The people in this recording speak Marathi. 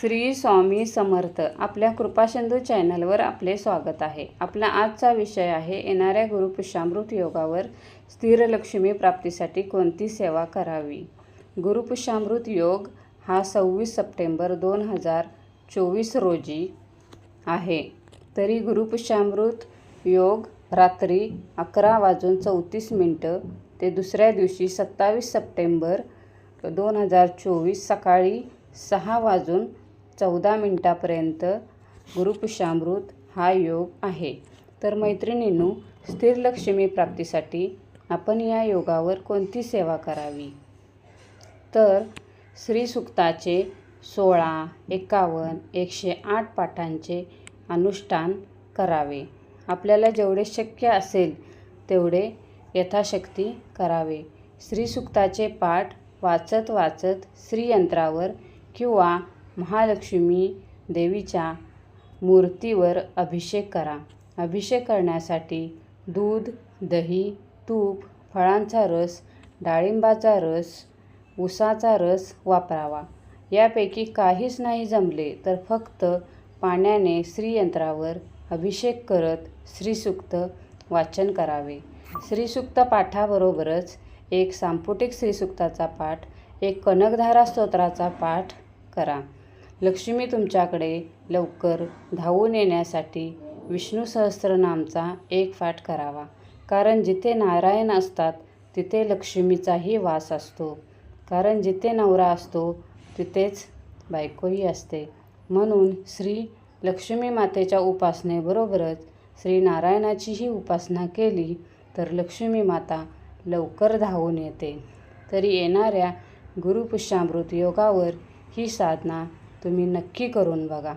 श्री स्वामी समर्थ आपल्या कृपासिंधू चॅनलवर आपले स्वागत आहे. आपला आजचा विषय आहे येणाऱ्या गुरुपुष्यामृत योगावर स्थिर लक्ष्मी प्राप्तीसाठी कोणती सेवा करावी? गुरुपुष्यामृत योग हा सव्वीस सप्टेंबर दोन हजार चोवीस रोजी आहे. तरी गुरुपुष्यामृत योग रात्री अकरा वाजून चौतीस मिनटं ते दुसऱ्या दिवशी सत्तावीस सप्टेंबर दोन हजार चोवीस सकाळी सहा वाजून चौदा मिनटापर्यंत गुरुपुष्यामृत हा योग आहे. तर मैत्रिणींनो स्थिर लक्ष्मी प्राप्तीसाठी आपण या योगावर कोणती सेवा करावी? तर श्रीसुक्ताचे सोळा एकावन्न एकशे आठ पाठांचे अनुष्ठान करावे. आपल्याला जेवढे शक्य असेल तेवढे यथाशक्ती करावे. श्रीसुक्ताचे पाठ वाचत वाचत श्रीयंत्रावर किंवा महालक्ष्मी देवीच्या मूर्तीवर अभिषेक करा. अभिषेक करण्यासाठी दूध दही तूप फळांचा रस डाळिंबाचा रस उसाचा रस वापरावा. यापैकी काहीच नाही जमले तर फक्त पाण्याने श्रीयंत्रावर अभिषेक करत श्रीसूक्त वाचन करावे. श्रीसूक्त पाठाबरोबरच एक सांपुटिक श्रीसूक्ताचा पाठ एक कनकधारा स्तोत्राचा पाठ करा. लक्ष्मी तुमच्याकडे लवकर धावून येण्यासाठी विष्णू सहस्रनामचा एक पाठ करावा. कारण जिथे नारायण असतात तिथे लक्ष्मीचाही वास असतो. कारण जिथे नवरा असतो तिथेच बायकोही असते. म्हणून श्री लक्ष्मी मातेच्या उपासनेबरोबरच श्री नारायणाचीही उपासना केली तर लक्ष्मी माता लवकर धावून येते. तरी येणाऱ्या गुरुपुष्यामृत योगावर ही साधना तुम्ही नक्की करून बघा.